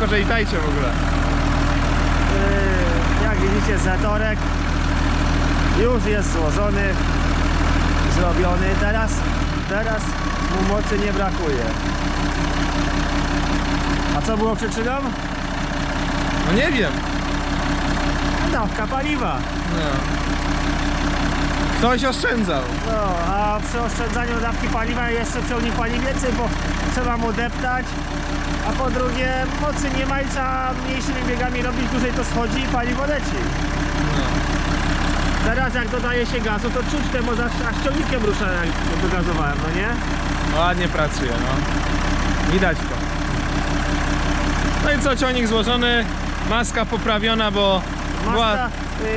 Siemanko, że witajcie w ogóle. Yy, Jak widzicie zatorek już jest złożony, zrobiony. Teraz, teraz mu mocy nie brakuje. A co było przyczyną? No nie wiem. Dawka paliwa. No. Ktoś oszczędzał. No, a przy oszczędzaniu dawki paliwa jeszcze ciągnik pali więcej, bo trzeba mu deptać. A po drugie mocy nie ma i trzeba mniejszymi biegami robić, dłużej to schodzi i paliwo leci. Teraz jak dodaje się gazu, to czuć temu aż, aż ciągnikiem rusza jak dogazowałem, no nie? Ładnie pracuje, no. Widać to. No i co, ciągnik złożony, maska poprawiona, bo była... Maska,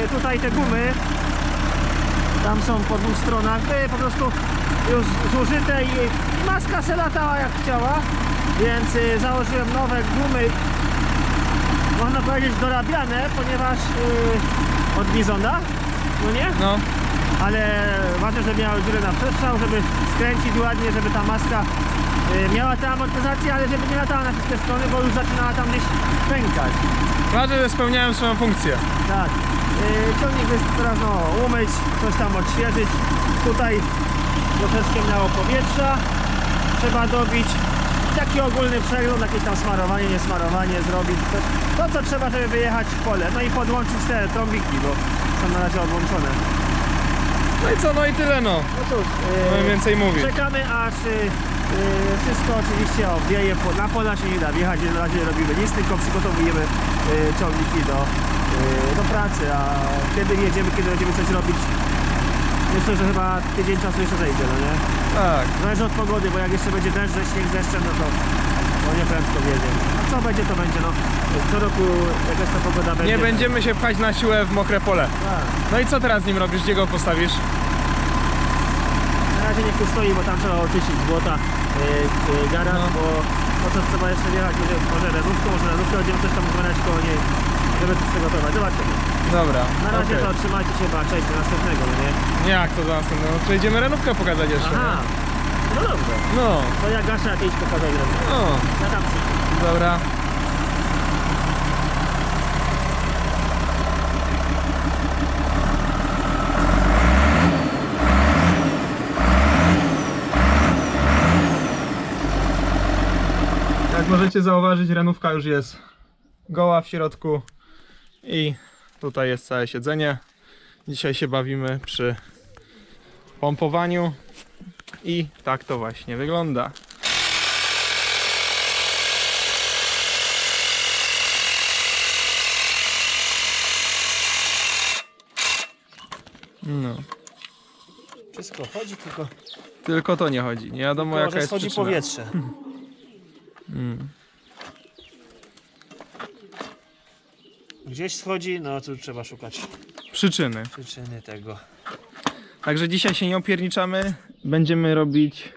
y, tutaj te gumy, tam są po dwóch stronach, były po prostu już zużyte i maska se latała jak chciała, więc y, założyłem nowe gumy, można powiedzieć dorabiane, ponieważ y, od Bizona, no nie? No, ale ważne, żeby miały dziurę na przestrzał, żeby skręcić ładnie, żeby ta maska y, miała tę amortyzację, ale żeby nie latała na wszystkie strony, bo już zaczynała tam gdzieś pękać. ważne, że spełniałem swoją funkcję. Tak. Yy, ciągnik jest teraz no, umyć, coś tam odświeżyć. Tutaj troszeczkę miało powietrza. Trzeba dobić. Taki ogólny przegląd, jakieś tam smarowanie, nie smarowanie zrobić. To, to co trzeba, żeby wyjechać w pole. No i podłączyć te trąbiki, bo są na razie odłączone. No i co, no i tyle no. No cóż, No yy, więcej mówić. czekamy aż yy, yy, wszystko oczywiście obwieje. Po- Na pola się nie da wjechać, na razie robimy nic, tylko przygotowujemy yy, ciągniki do, yy, do pracy, a kiedy jedziemy, kiedy będziemy coś robić, myślę, że chyba tydzień czasu jeszcze zejdzie, no nie? Tak. Zależy od pogody, bo jak jeszcze będzie deszcz, że śnieg no to no nie prędko jedziemy. A co będzie, to będzie, no. Co roku jakaś ta pogoda będzie. Nie będziemy się pchać na siłę w mokre pole. Tak. No i co teraz z nim robisz? Gdzie go postawisz? Na razie niech tu stoi, bo tam trzeba oczyścić z błota yy, yy, garaż, No. bo po co trzeba jeszcze wjechać, może, może renówką, może renówkę będziemy coś tam zbierać koło niej, żeby to przygotować. Zobaczymy. Dobra. Na razie okej. to trzymajcie się, chyba cześć, do następnego, no nie? Jak to za następne? No przejdziemy renówkę pokazać jeszcze. Aha, no dobrze. No, To ja gaszę jakieś pokazać renówkę. no, Ja tam dobra. Jak możecie zauważyć, renówka już jest goła w środku i tutaj jest całe siedzenie. Dzisiaj się bawimy przy pompowaniu i tak to właśnie wygląda. No, Wszystko chodzi, tylko, tylko to nie chodzi. Nie wiadomo tylko jaka że jest schodzi przyczyna. powietrze. Mm. Gdzieś schodzi, no tu trzeba szukać Przyczyny. przyczyny tego. Także dzisiaj się nie opierniczamy. Będziemy robić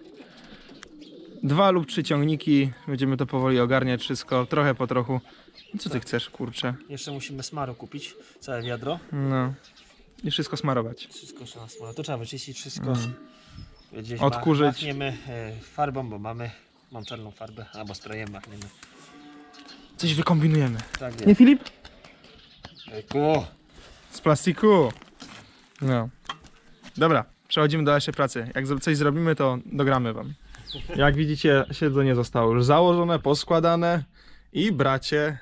dwa lub trzy ciągniki. Będziemy to powoli ogarniać wszystko, trochę po trochu. Co ty chcesz, kurczę? Jeszcze musimy smaru kupić, całe wiadro. No. I wszystko smarować. Wszystko trzeba smaru. To trzeba wyczyścić wszystko. Mm. Gdzieś Odkurzyć. Machniemy e, farbą, bo mamy, mam czarną farbę, albo sprayem machniemy. Coś wykombinujemy. Tak Nie, jest. Filip? Ejku. Z plastiku. No. Dobra, przechodzimy do dalszej pracy. Jak zro- coś zrobimy, to dogramy wam. Jak widzicie, siedzenie zostało już założone, poskładane i bracie,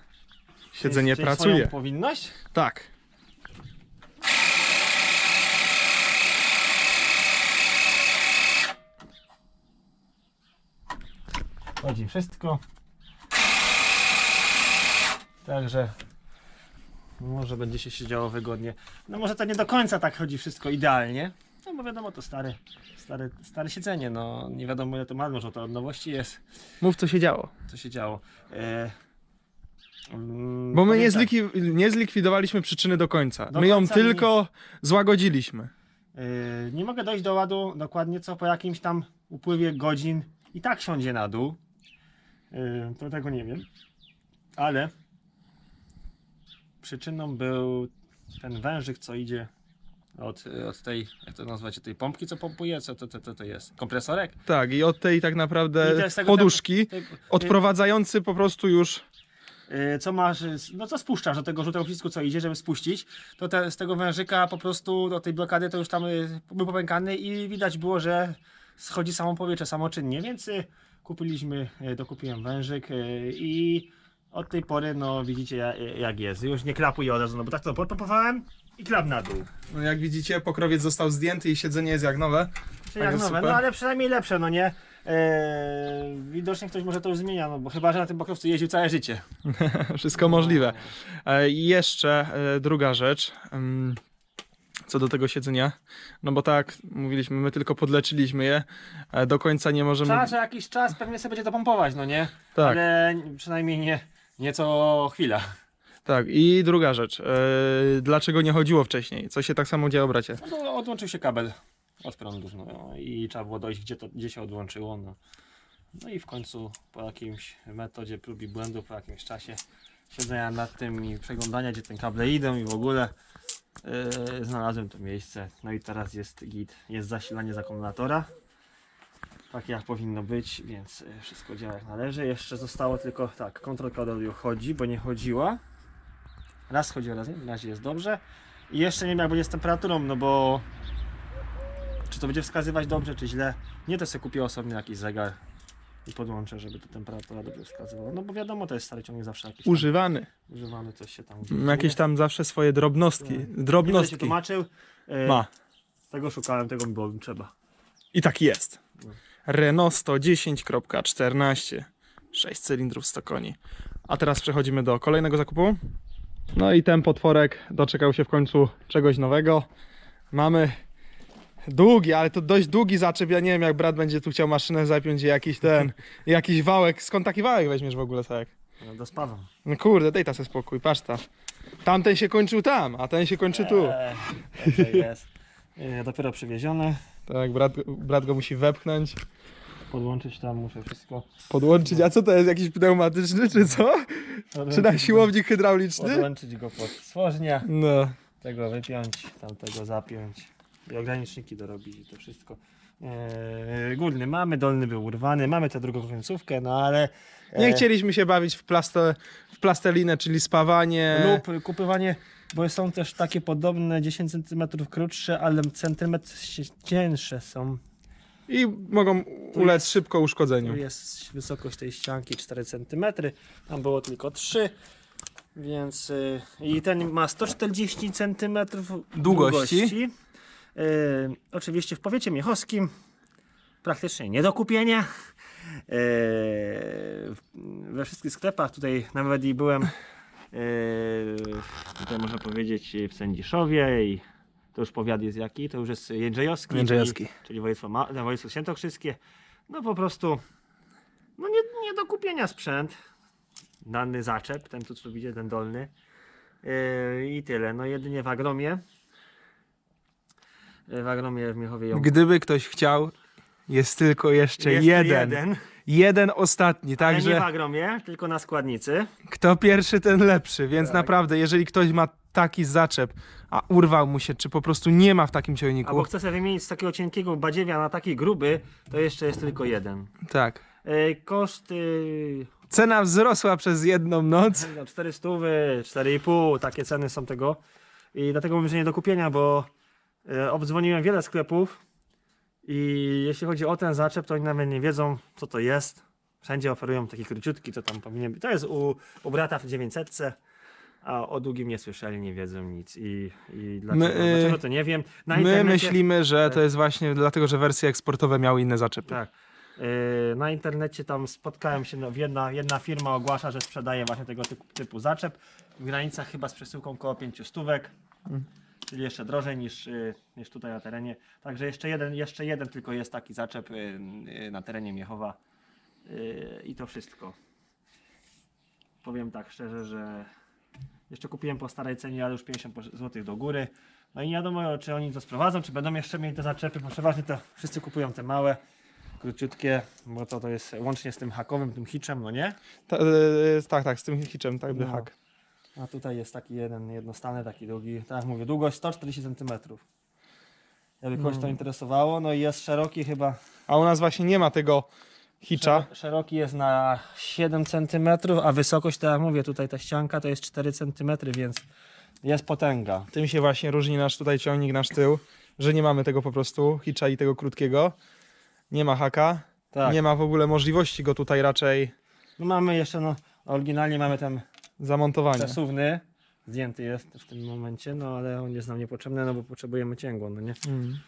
siedzenie Czyli pracuje. swoją powinność? Tak. Chodzi wszystko. Także może będzie się siedziało wygodnie. No może to nie do końca tak chodzi wszystko idealnie. No bo wiadomo to stare, stare, stare siedzenie, no nie wiadomo ile to ma, może to od nowości jest, Mów, co się działo. co się działo. E, mm, Bo my nie, zlikwi- nie zlikwidowaliśmy przyczyny do końca. Do my ją końca tylko złagodziliśmy. e, nie mogę dojść do ładu dokładnie co po jakimś tam upływie godzin i tak siądzie na dół. E, to tego nie wiem. Ale przyczyną był ten wężyk, co idzie od, od tej, jak to nazwać, tej pompki, co pompuje, co to, to, to, to jest? Kompresorek? Tak, i od tej tak naprawdę poduszki, Tej- odprowadzający po prostu już y, co masz, y, no co spuszczasz do tego żółtego przycisku, co idzie, żeby spuścić, to te, z tego wężyka po prostu do tej blokady to już tam y, był popękany i widać było, że schodzi samo powietrze samoczynnie, więc y, kupiliśmy, y, dokupiłem wężyk y, i od tej pory, no widzicie ja- jak jest, już nie klapuje od razu, no bo tak to podpompowałem i klap na dół. No jak widzicie, pokrowiec został zdjęty i siedzenie jest jak nowe. Czyli jak nowe, no ale przynajmniej lepsze, no nie? Eee, widocznie ktoś może to już zmienia, no bo chyba, że na tym bokrowcu jeździł całe życie. Wszystko możliwe. E, I jeszcze e, druga rzecz. Co do tego siedzenia, no bo tak, mówiliśmy, my tylko podleczyliśmy je, e, do końca nie możemy... Trzeba, że jakiś czas pewnie sobie będzie to pompować, no nie? Tak. Ale przynajmniej nie, nie co chwila. Tak, i druga rzecz, e, dlaczego nie chodziło wcześniej? Co się tak samo działo, bracie? No odłączył się kabel od prądu, no i trzeba było dojść, gdzie, to, gdzie się odłączyło, no. No i w końcu po jakimś metodzie prób i błędów, po jakimś czasie siedzenia nad tym i przeglądania, gdzie te kable idą i w ogóle yy, znalazłem to miejsce. No i teraz jest git, jest zasilanie z akumulatora. Tak jak powinno być, więc y, wszystko działa jak należy. Jeszcze zostało tylko tak, kontrolka do chodzi, bo nie chodziła. Raz chodziła, raz nie, na razie jest dobrze. I jeszcze nie wiem jak będzie z temperaturą, no bo czy to będzie wskazywać dobrze, czy źle. Nie to sobie kupię osobny jakiś zegar i podłączę, żeby to temperatura dobrze wskazywała. No bo wiadomo, to jest stary ciągnik zawsze jakiś tam Używany. używany, coś się tam M, Jakieś tam zawsze swoje drobnostki. Nie będę się Drobnostki. tłumaczył. E, Ma. Tego szukałem, tego mi było trzeba. I tak jest. No. Renault 110.14. 6 cylindrów 100 koni. A teraz przechodzimy do kolejnego zakupu. No i ten potworek doczekał się w końcu czegoś nowego. Mamy długi, ale to dość długi zaczep. Ja nie wiem, jak brat będzie tu chciał maszynę zapiąć i jakiś ten, jakiś wałek. Skąd taki wałek weźmiesz w ogóle, tak? No, dospawam. No kurde, daj ta sobie spokój, patrz ta. Tamten się kończył tam, a ten się kończy tu. Eee, dobrze jest. E, dopiero przywiezione. Tak, brat, brat go musi wepchnąć. Podłączyć tam muszę wszystko. Podłączyć, a co to jest? Jakiś pneumatyczny, czy co? Czy na siłownik hydrauliczny? Podłączyć go pod stworznia. No. tego wypiąć, tamtego zapiąć i ograniczniki dorobić i to wszystko. Eee, górny mamy, dolny był urwany, mamy tę drugą końcówkę, no ale Nie e, chcieliśmy się bawić w, plaste, w plastelinę, czyli spawanie. lub kupywanie, bo są też takie podobne 10 cm krótsze, ale centymetr cięższe są. I mogą ulec jest- szybko Tu uszkodzeniu. jest wysokość tej ścianki 4 cm, tam było tylko 3 więc y, i ten ma 140 cm Długości. Y, oczywiście w powiecie miechowskim praktycznie nie do kupienia. Y, w- we wszystkich sklepach tutaj nawet i byłem tutaj można powiedzieć w Sędziszowie i to już powiat jest jaki, to już jest Jędrzejowski, Jędrzejowski. czyli, czyli województwo, Ma- województwo świętokrzyskie. No po prostu no nie, nie do kupienia sprzęt. Dany zaczep, ten tu co widzicie, ten dolny. Yy, I tyle. No jedynie w Agromie. Yy, W Agromie w Miechowie ją Gdyby ktoś chciał, jest tylko jeszcze Jest jeden. jeden. Jeden ostatni, Ale nie w także Agromie, tylko na składnicy. kto pierwszy, ten lepszy. Więc Tak. naprawdę, jeżeli ktoś ma taki zaczep, a urwał mu się, czy po prostu nie ma w takim ciągniku, Albo chce sobie wymienić z takiego cienkiego badziewia na taki gruby, to jeszcze jest tylko jeden. tak. Yy, Koszt Cena wzrosła przez jedną noc. no 400, 4,5, takie ceny są tego. I dlatego mówię, że nie do kupienia, bo e, obdzwoniłem wiele sklepów i jeśli chodzi o ten zaczep, to oni nawet nie wiedzą, co to jest. Wszędzie oferują takie króciutki, co tam powinien być. To jest u, u brata w 900, a o długim nie słyszeli, nie wiedzą nic. I, i dlaczego, My, y, dlaczego to nie wiem. Na My internecie- myślimy, że to jest właśnie dlatego, że wersje eksportowe miały inne zaczepy. Tak. Yy, Na internecie tam spotkałem się, no, jedna, jedna firma ogłasza, że sprzedaje właśnie tego typu, typu zaczep. W granicach chyba z przesyłką około 5 stówek, czyli jeszcze drożej niż, yy, niż tutaj na terenie. Także jeszcze jeden, jeszcze jeden tylko jest taki zaczep yy, yy, na terenie Miechowa. I to wszystko. Powiem tak szczerze, że jeszcze kupiłem po starej cenie, ale już 50 zł do góry. No i nie wiadomo, czy oni to sprowadzą, czy będą jeszcze mieli te zaczepy, bo przeważnie to wszyscy kupują te małe, króciutkie, bo to, to jest łącznie z tym hakowym, tym hitchem, no nie? Ta, e, tak, tak, z tym hiczem, tak by No. hak. A tutaj jest taki jeden jednostany, taki długi, tak jak mówię, długość 140 cm. Jakby kogoś to interesowało, no i jest szeroki chyba, A u nas właśnie nie ma tego Hicza. Szero- Szeroki jest na 7 cm, a wysokość, tak jak mówię, tutaj ta ścianka to jest 4 cm, więc jest potęga. Tym się właśnie różni nasz tutaj ciągnik, nasz tył, że nie mamy tego po prostu, hicza i tego krótkiego. Nie ma haka. Tak. Nie ma w ogóle możliwości go tutaj raczej No mamy jeszcze, no, oryginalnie mamy ten zamontowania. przesuwny, zdjęty jest w tym momencie, no ale on jest nam niepotrzebny, no bo potrzebujemy cięgło, no nie? Mm.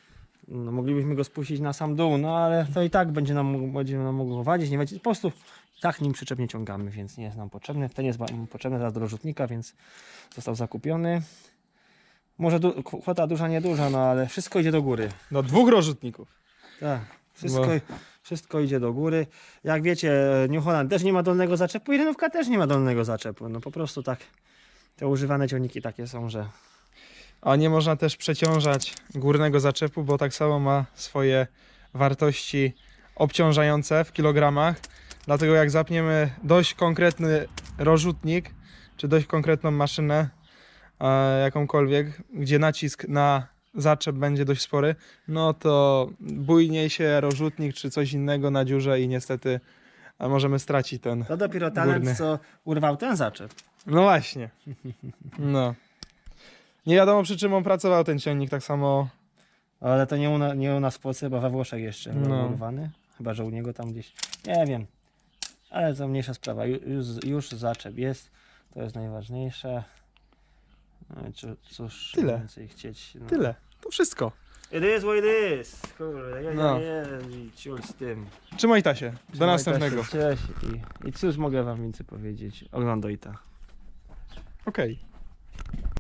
No, moglibyśmy go spuścić na sam dół, no ale to i tak będzie nam, będzie nam mogło wadzić, nie będzie, po prostu tak nim przyczepnie ciągamy, więc nie jest nam potrzebny. Ten jest potrzebny teraz do rozrzutnika, więc został zakupiony. Może du- kwota duża, nieduża, no ale wszystko idzie do góry. No dwóch rozrzutników. Tak, wszystko, Bo- wszystko idzie do góry. Jak wiecie, New Holland też nie ma dolnego zaczepu i Renówka też nie ma dolnego zaczepu. No po prostu tak, te używane ciągniki takie są, że A nie można też przeciążać górnego zaczepu, bo tak samo ma swoje wartości obciążające w kilogramach. Dlatego jak zapniemy dość konkretny rozrzutnik, czy dość konkretną maszynę, e, jakąkolwiek, gdzie nacisk na zaczep będzie dość spory, no to bujnie się rozrzutnik czy coś innego na dziurze i niestety a możemy stracić ten. to dopiero talent, Górny. co urwał ten zaczep. No właśnie. No. Nie wiadomo przy czym on pracował ten ciągnik, tak samo Ale to nie u, na, nie u nas w Polsce, bo we Włoszech jeszcze No. urwany. Chyba, że u niego tam gdzieś, nie wiem. Ale to mniejsza sprawa, Ju- już, już zaczep jest, to jest najważniejsze. No i cóż Tyle. więcej chcieć. No. tyle. To wszystko. It is what it is. Kurde, ja, No. ja, i ciul z tym. Trzymaj tasie. Do Trzymaj następnego. taśmę, Cześć. I, I cóż mogę wam więcej powiedzieć? Oglądaj ta. Okej.